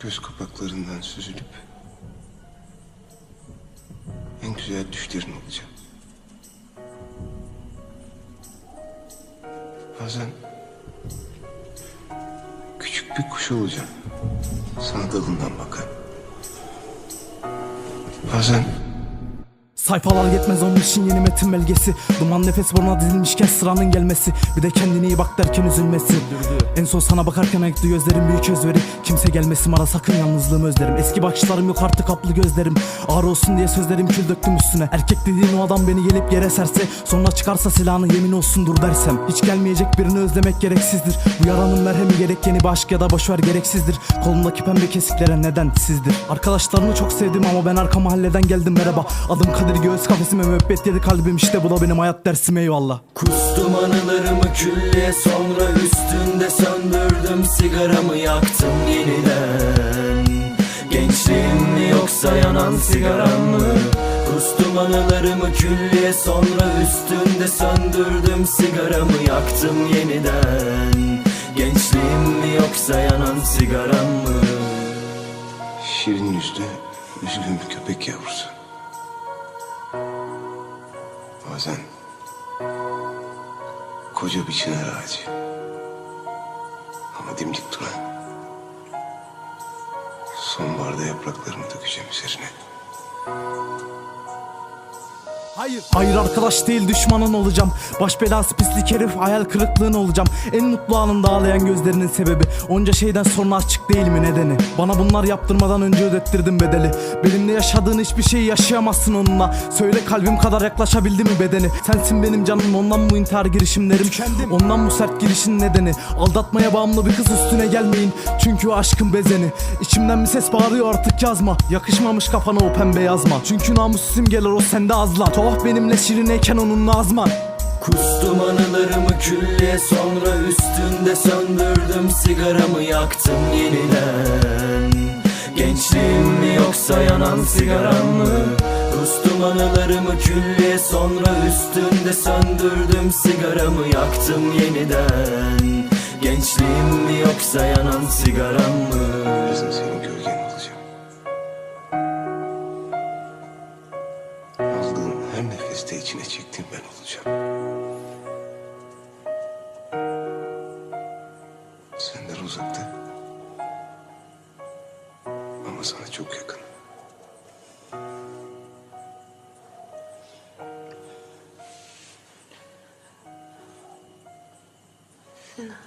göz kapaklarından süzülüp en güzel düşlerin olacağım. Bazen küçük bir kuş olacağım. Sana dalından bakan. Bazen Sayfalar yetmez onun için yeni metin belgesi. Duman nefes buruna dizilmişken sıranın gelmesi. Bir de kendine iyi bak derken üzülmesi. En son sana bakarken ayıktı gözlerim büyük özveri Kimse gelmesin bana sakın yalnızlığımı özlerim. Eski bakışlarım yok artık kaplı gözlerim. Ağır olsun diye sözlerim kül döktüm üstüne. Erkek dediğin o adam beni gelip yere serse Sonra çıkarsa silahını yemin olsun dur dersem. Hiç gelmeyecek birini özlemek gereksizdir. Bu yaranın merhemi gerek yeni bir aşk ya da boşver gereksizdir. Kolumdaki pembe kesiklere neden sizdir? Arkadaşlarını çok sevdim ama ben arka mahalleden geldim merhaba. Adım Kadir göğüs kafesime müebbet yedi kalbim işte bu da benim hayat dersim eyvallah Kustum anılarımı küllüğe sonra üstünde söndürdüm Sigaramı yaktım yeniden Gençliğim mi yoksa yanan sigaram mı? Kustum anılarımı küllüğe sonra üstünde söndürdüm Sigaramı yaktım yeniden Gençliğim mi yoksa yanan sigaram mı? şirin yüzlü, üzgün bir köpek yavrusu. Bazen koca bir çınar ağacı. Ama dimdik duran. Sonbaharda yapraklarımı dökeceğim üzerine. Hayır. Hayır arkadaş değil düşmanın olacağım. Baş belası pislik herif hayal kırıklığın olacağım. En mutlu anında ağlayan gözlerinin sebebi. Onca şeyden sonra açık değil mi nedeni? Bana bunlar yaptırmadan önce ödettirdin bedeli. Benimle yaşadığın hiçbir şeyi yaşayamazsın onunla. Söyle kalbim kadar yaklaşabildi mi bedeni? Sensin benim canım ondan bu intihar girişimlerim. Ondan bu sert girişin nedeni? Aldatmaya bağımlı bir kız üstüne gelmeyin. Çünkü o aşkın bezeni. İçimden bir ses bağırıyor artık yazma. Yakışmamış kafana o pembe yazma. Çünkü namussuz simgeler o sende azlar Tuhaf benimle şirineyken onunla azman Kustum anılarımı küllüğe sonra üstünde söndürdüm Sigaramı yaktım yeniden Gençliğim mi yoksa yanan sigaram mı? Kustum anılarımı küllüğe sonra üstünde söndürdüm Sigaramı yaktım yeniden Gençliğim mi yoksa yanan sigaram mı? içine çektiğim ben olacağım. Senden uzakta. Ama sana çok yakın. Sinan.